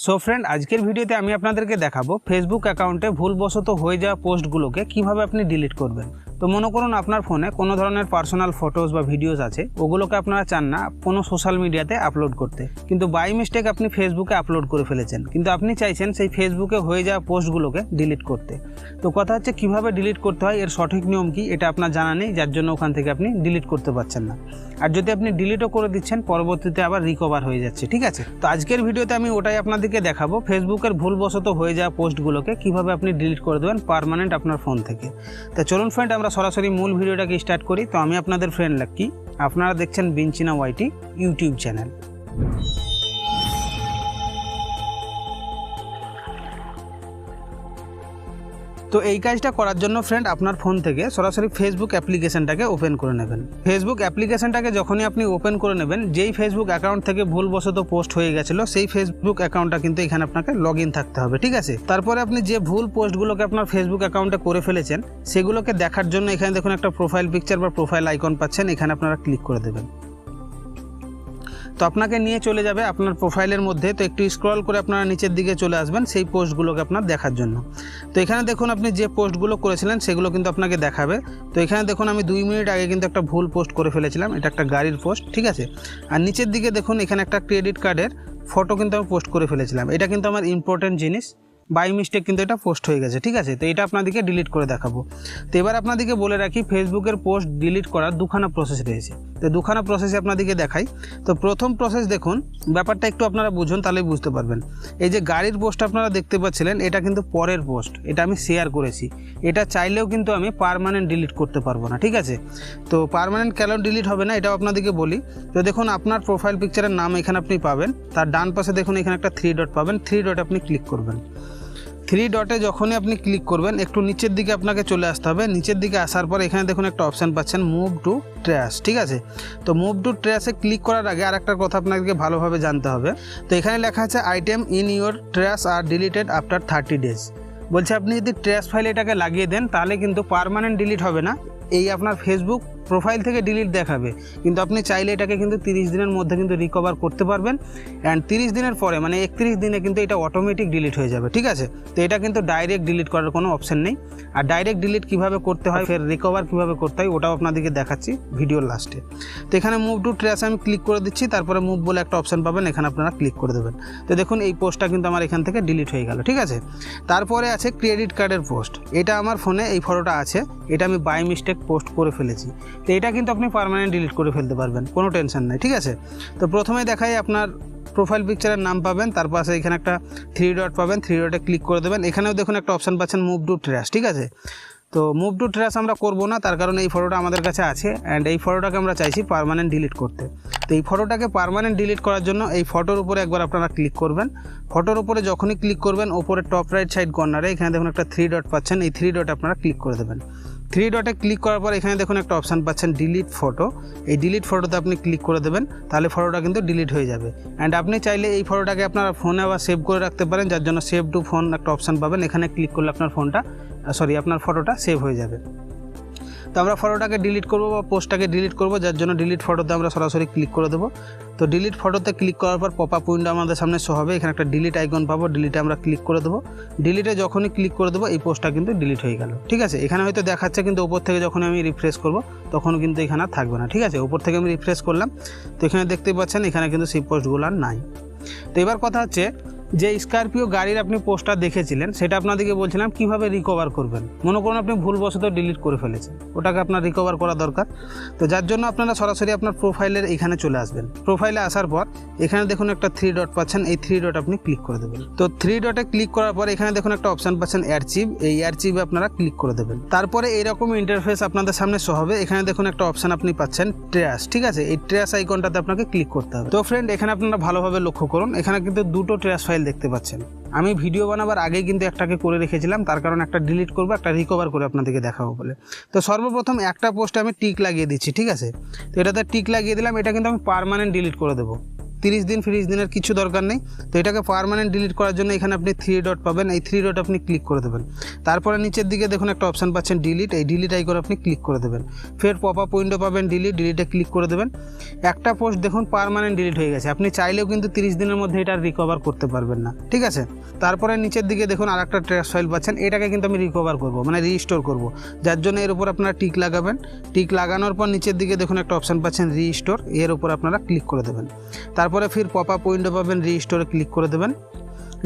So friend আজকের ভিডিওতে আমি আপনাদেরকে দেখাবো ফেসবুক অ্যাকাউন্টে ভুলবশত হয়ে যাওয়া পোস্টগুলোকে কীভাবে আপনি ডিলিট করবেন। তো মনে করুন আপনার ফোনে কোনো ধরনের পার্সোনাল ফটোস বা ভিডিওস আছে, ওগুলোকে আপনারা চান না কোনো সোশ্যাল মিডিয়াতে আপলোড করতে। কিন্তু বাই মিস্টেক আপনি ফেসবুকে আপলোড করে ফেলেছেন। কিন্তু আপনি চাইছেন সেই ফেসবুকে হয়ে যাওয়া পোস্টগুলোকে ডিলিট করতে। তো কথা হচ্ছে কীভাবে ডিলিট করতে হয়, এর সঠিক নিয়ম কি, এটা আপনার জানা নেই, যার জন্য ওখান থেকে আপনি ডিলিট করতে পারছেন না। আর যদি আপনি ডিলিটও করে দিচ্ছেন, পরবর্তীতে আবার রিকভার হয়ে যাচ্ছে, ঠিক আছে? তো আজকের ভিডিওতে আমি ওটাই আপনাদেরকে দেখাবো ফেসবুকের ভুলবশত হয়ে যাওয়া পোস্টগুলোকে কীভাবে আপনি ডিলিট করে দেবেন পার্মানেন্ট আপনার ফোন থেকে। তা চলুন ফ্রেন্ড আমরা সরাসরি মূল ভিডিওটাকে স্টার্ট করি। তো আমি আপনাদের ফ্রেন্ড লাক্কি আপনারা দেখছেন বিঞ্চিনা ওয়াইটি ইউটিউব চ্যানেল তো এই কাজটা করার জন্য ফ্রেন্ড আপনার ফোন থেকে সরাসরি ফেসবুক অ্যাপ্লিকেশনটাকে ওপেন করে নেবেন। ফেসবুক অ্যাপ্লিকেশনটাকে যখনই আপনি ওপেন করে নেবেন, যেই ফেসবুক অ্যাকাউন্ট থেকে ভুলবশত পোস্ট হয়ে গেছিল, সেই ফেসবুক অ্যাকাউন্টটা কিন্তু এখানে আপনাকে লগ থাকতে হবে, ঠিক আছে? তারপরে আপনি যে ভুল পোস্টগুলোকে আপনার ফেসবুক অ্যাকাউন্টে করে ফেলেছেন, সেগুলোকে দেখার জন্য এখানে দেখুন একটা প্রোফাইল পিকচার বা প্রোফাইল আইকন পাচ্ছেন, এখানে আপনারা ক্লিক করে দেবেন। তো আপনাকে নিয়ে চলে যাবে আপনার প্রোফাইলের মধ্যে, তো একটু স্ক্রল করে আপনারা নিচের দিকে চলে আসবেন, সেই পোস্টগুলোকে আপনার দেখার জন্য। তো এখানে দেখুন আপনি যে পোস্টগুলো করেছিলেন, সেগুলো কিন্তু আপনাকে দেখাবে। তো এখানে দেখুন আমি দুই মিনিট আগে কিন্তু একটা ভুল পোস্ট করে ফেলেছিলাম, এটা একটা গাড়ির পোস্ট, ঠিক আছে? আর নিচের দিকে দেখুন এখানে একটা ক্রেডিট কার্ডের ফটো কিন্তু আমি পোস্ট করে ফেলেছিলাম। এটা কিন্তু আমার ইম্পর্টেন্ট জিনিস। বাই মিস্টেক কিন্তু এটা পোস্ট হয়ে গেছে, ঠিক আছে? তো এটা আপনাদেরকে ডিলিট করে দেখাবো। তো এবার আপনাদেরকে বলে রাখি ফেসবুকের পোস্ট ডিলিট করার দুখানা প্রসেস রয়েছে। তো দুখানা প্রসেসে আপনাদেরকে দেখাই। তো প্রথম প্রসেস দেখুন, ব্যাপারটা একটু আপনারা বুঝুন, তাহলেই বুঝতে পারবেন। এই যে গাড়ির পোস্ট আপনারা দেখতে পাচ্ছিলেন, এটা কিন্তু পরের পোস্ট এটা আমি শেয়ার করেছি। এটা চাইলেও কিন্তু আমি পারমানেন্ট ডিলিট করতে পারব না, ঠিক আছে? তো পারমানেন্ট কেন ডিলিট হবে না, এটাও আপনাদেরকে বলি। তো দেখুন, আপনার প্রোফাইল পিকচারের নাম এখানে আপনি পাবেন। তার ডান পাশে দেখুন, এখানে একটা থ্রি ডট পাবেন। থ্রি ডট আপনি ক্লিক করবেন। থ্রি ডটে যখনই আপনি ক্লিক করবেন, একটু নিচের দিকে আপনাকে চলে আসতে হবে। নিচের দিকে আসার পর এখানে দেখুন একটা অপশান পাচ্ছেন মুভ টু ট্র্যাশ ঠিক আছে? তো মুভ টু ট্র্যাশে ক্লিক করার আগে আর একটা কথা আপনাকে ভালোভাবে জানতে হবে। তো এখানে লেখা আছে items in your trash are deleted after thirty days বলছে, আপনি যদি ট্র্যাশ ফাইল এটাকে লাগিয়ে দেন, তাহলে কিন্তু পারমানেন্ট ডিলিট হবে না। এই আপনার ফেসবুক প্রোফাইল থেকে ডিলিট দেখাবে। কিন্তু আপনি চাইলে এটাকে কিন্তু তিরিশ দিনের মধ্যে কিন্তু রিকভার করতে পারবেন। অ্যান্ড তিরিশ দিনের পরে মানে একত্রিশ দিনে কিন্তু এটা অটোমেটিক ডিলিট হয়ে যাবে, ঠিক আছে? তো এটা কিন্তু ডাইরেক্ট ডিলিট করার কোনো অপশন নেই। আর ডাইরেক্ট ডিলিট কীভাবে করতে হয়, ফের রিকভার কীভাবে করতে হয়, ওটাও আপনাদেরকে দেখাচ্ছি ভিডিওর লাস্টে তো এখানে মুভ টু ট্রেস আমি ক্লিক করে দিচ্ছি, তারপরে মুভ বলে একটা অপশন পাবেন, এখানে আপনারা ক্লিক করে দেবেন। তো দেখুন, এই পোস্টটা কিন্তু আমার এখান থেকে ডিলিট হয়ে গেল, ঠিক আছে? তারপরে আছে ক্রেডিট কার্ডের পোস্ট এটা আমার ফোনে এই ফটোটা আছে। এটা আমি বাই মিস্টেক পোস্ট করে ফেলেছি। তো এটা কিন্তু আপনি পারমানেন্ট ডিলিট করে ফেলতে পারবেন, কোনো টেনশন নাই, ঠিক আছে? তো প্রথমে দেখাই আপনার প্রোফাইল পিকচারের নাম পাবেন, তার পাশে এখানে একটা থ্রি ডট পাবেন থ্রি ডটে ক্লিক করে দেবেন। এখানেও দেখুন একটা অপশান পাচ্ছেন মুভ টু ট্র্যাশ ঠিক আছে? তো মুভ টু ট্র্যাশ আমরা করব না, তার কারণে এই ফটোটা আমাদের কাছে আছে অ্যান্ড এই ফটোটাকে আমরা চাইছি পারমানেন্ট ডিলিট করতে। তো এই ফটোটাকে পারমানেন্ট ডিলিট করার জন্য এই ফটোর উপরে একবার আপনারা ক্লিক করবেন। ফটোর উপরে যখনই ক্লিক করবেন, ওপরে টপ রাইট সাইড কর্নারে এখানে দেখুন একটা থ্রি ডট পাচ্ছেন, এই থ্রি ডট আপনারা ক্লিক করে দেবেন। থ্রি ডটে ক্লিক করার পর এখানে দেখুন একটা অপশান পাচ্ছেন ডিলিট ফটো এই ডিলিট ফটোতে আপনি ক্লিক করে দেবেন, তাহলে ফটোটা কিন্তু ডিলিট হয়ে যাবে। অ্যান্ড আপনি চাইলে এই ফটোটাকে আপনার ফোনে আবার সেভ করে রাখতে পারেন, যার জন্য সেভ টু ফোন একটা অপশান পাবেন। এখানে ক্লিক করলে আপনার ফোনটা সরি আপনার ফটোটা সেভ হয়ে যাবে। তো আমরা ফটোটাকে ডিলিট করব বা পোস্টটাকে ডিলিট করব, যার জন্য ডিলিট ফটোতে আমরা সরাসরি ক্লিক করে দেবো। তো ডিলিট ফটোতে ক্লিক করার পর পপ আপ উইন্ডো আমাদের সামনে শো হবে। এখানে একটা ডিলিট আইকন পাবো ডিলিটে আমরা ক্লিক করে দেবো। ডিলিটে যখনই ক্লিক করে দেবো, এই পোস্টটা কিন্তু ডিলিট হয়ে গেল। ঠিক আছে? এখানে হয়তো দেখাচ্ছে কিন্তু উপর থেকে যখন আমি রিফ্রেশ করব, তখন কিন্তু এখানে থাকবে না। ঠিক আছে? উপর থেকে আমি রিফ্রেশ করলাম। তো এখানে দেখতেই পাচ্ছেন, এখানে কিন্তু সেই পোস্টগুলো আর নাই। তো এবার কথা হচ্ছে যে স্করপিও গাড়ির আপনি পোস্টার দেখেছিলেন, সেটা আপনাদেরকে বলছিলাম কীভাবে রিকভার করবেন। মনে করুন আপনি ভুলবশত ডিলিট করে ফেলেছেন। ওটাকে আপনার রিকভার করা দরকার। তো যার জন্য আপনারা সরাসরি আপনার প্রোফাইলের এখানে চলে আসবেন। প্রোফাইলে আসার পর এখানে দেখুন একটা থ্রি ডট পাচ্ছেন। এই থ্রি ডট আপনি ক্লিক করে দেবেন। তো থ্রি ডটে ক্লিক করার পর এখানে দেখুন একটা অপশন পাচ্ছেন অ্যারচিভ এই অ্যারচিভে আপনারা ক্লিক করে দেবেন। তারপরে এইরকম ইন্টারফেস আপনাদের সামনে শো হবে। এখানে দেখুন একটা অপশান আপনি পাচ্ছেন ট্রেয়াস ঠিক আছে? এই ট্রেয়াস আইকনটাতে আপনাকে ক্লিক করতে হবে। তো ফ্রেন্ড এখানে আপনারা ভালোভাবে লক্ষ্য করুন। এখানে কিন্তু দুটো ট্রেয়াস ফাইল দেখতে পাচ্ছেন। আমি ভিডিও বানাবার আগে কিন্তু একটাকে করে রেখেছিলাম, তার কারণ একটা ডিলিট করব, একটা রিকভার করে আপনাদেরকে দেখাবো বলে। তো সর্বপ্রথম একটা পোস্টে আমি টিক লাগিয়ে দিচ্ছি, ঠিক আছে? তো এটাতে টিক লাগিয়ে দিলাম, এটা কিন্তু আমি পারমানেন্ট ডিলিট করে দেবো। তিরিশ দিন ফিরিশ দিনের কিছু দরকার নেই। তো এটাকে পারমানেন্ট ডিলিট করার জন্য এখানে আপনি থ্রি ডট পাবেন। এই থ্রি ডট আপনি ক্লিক করে দেবেন। তারপরে নিচের দিকে দেখুন একটা অপশান পাচ্ছেন ডিলিট এই ডিলিট আই করে আপনি ক্লিক করে দেবেন। ফের পপ আপ উইন্ডো পাবেন ডিলিট ডিলিটে ক্লিক করে দেবেন। একটা পোস্ট দেখুন পারমানেন্ট ডিলিট হয়ে গেছে। আপনি চাইলেও কিন্তু তিরিশ দিনের মধ্যে এটা রিকভার করতে পারবেন না। ঠিক আছে? তারপরে নিচের দিকে দেখুন আর একটা ট্র্যাশ ফাইল পাচ্ছেন। এটাকে কিন্তু আমি রিকভার করব মানে রিস্টোর করব। যার জন্য এর উপর আপনারা টিক লাগাবেন। টিক লাগানোর পর নিচের দিকে দেখুন একটা অপশান পাচ্ছেন রিস্টোর এর উপর আপনারা ক্লিক করে দেবেন। তারপরে ফির পপ আপ উইন্ডো পাবেন রিস্টোরে ক্লিক করে দেবেন।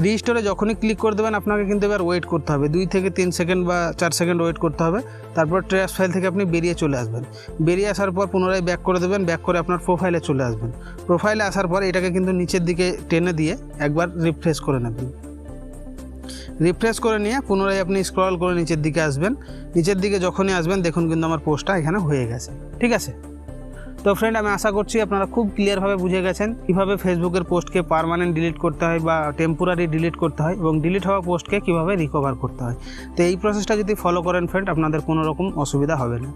রিস্টোরে যখনই ক্লিক করে দেবেন, আপনাকে কিন্তু এবার ওয়েট করতে হবে। দুই থেকে তিন সেকেন্ড বা চার সেকেন্ড ওয়েট করতে হবে। তারপর ট্র্যাশ ফাইল থেকে আপনি বেরিয়ে চলে আসবেন। বেরিয়ে আসার পর পুনরায় ব্যাক করে দেবেন ব্যাক করে আপনার প্রোফাইলে চলে আসবেন। প্রোফাইলে আসার পর এটাকে কিন্তু নিচের দিকে টেনে দিয়ে একবার রিফ্রেশ করে নেবেন। রিফ্রেশ করে নিয়ে পুনরায় আপনি স্ক্রল করে নিচের দিকে আসবেন। নিচের দিকে যখনই আসবেন, দেখুন কিন্তু আমার পোস্টটা এখানে হয়ে গেছে। ঠিক আছে? তো ফ্রেন্ড আমি আশা করছি আপনারা খুব ক্লিয়ারভাবে বুঝে গেছেন কীভাবে ফেসবুকের পোস্টকে পারমানেন্ট ডিলিট করতে হয় বা টেম্পোরারি ডিলিট করতে হয় এবং ডিলিট হওয়া পোস্টকে কীভাবে রিকভার করতে হয়। তো এই প্রসেসটা যদি ফলো করেন ফ্রেন্ড আপনাদের কোনো রকম অসুবিধা হবে না।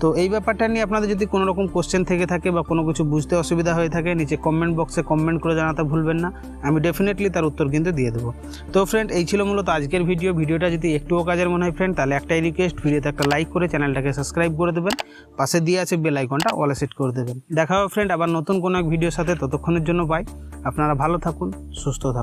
তো এই ব্যাপারটা নিয়ে আপনাদের যদি কোনো রকম কোশ্চেন থেকে থাকে বা কোনো কিছু বুঝতে অসুবিধা হয়ে থাকে, নিচে কমেন্ট বক্সে কমেন্ট করে জানাতে ভুলবেন না। আমি ডেফিনেটলি তার উত্তর কিন্তু দিয়ে দেবো। তো ফ্রেন্ড এই ছিল মূলত আজকের ভিডিও ভিডিওটা যদি একটুও কাজের মনে হয় ফ্রেন্ড তাহলে একটাই রিকোয়েস্ট ভিডিওতে একটা লাইক করে চ্যানেলটাকে সাবস্ক্রাইব করে দেবেন। পাশে দিয়ে আছে বেল আইকনটা অলে সেট করে দেবেন। দেখা হবে ফ্রেন্ড আবার নতুন কোনো এক ভিডিওর সাথে। ততক্ষণের জন্য পাই আপনারা ভালো থাকুন, সুস্থ থাকুন।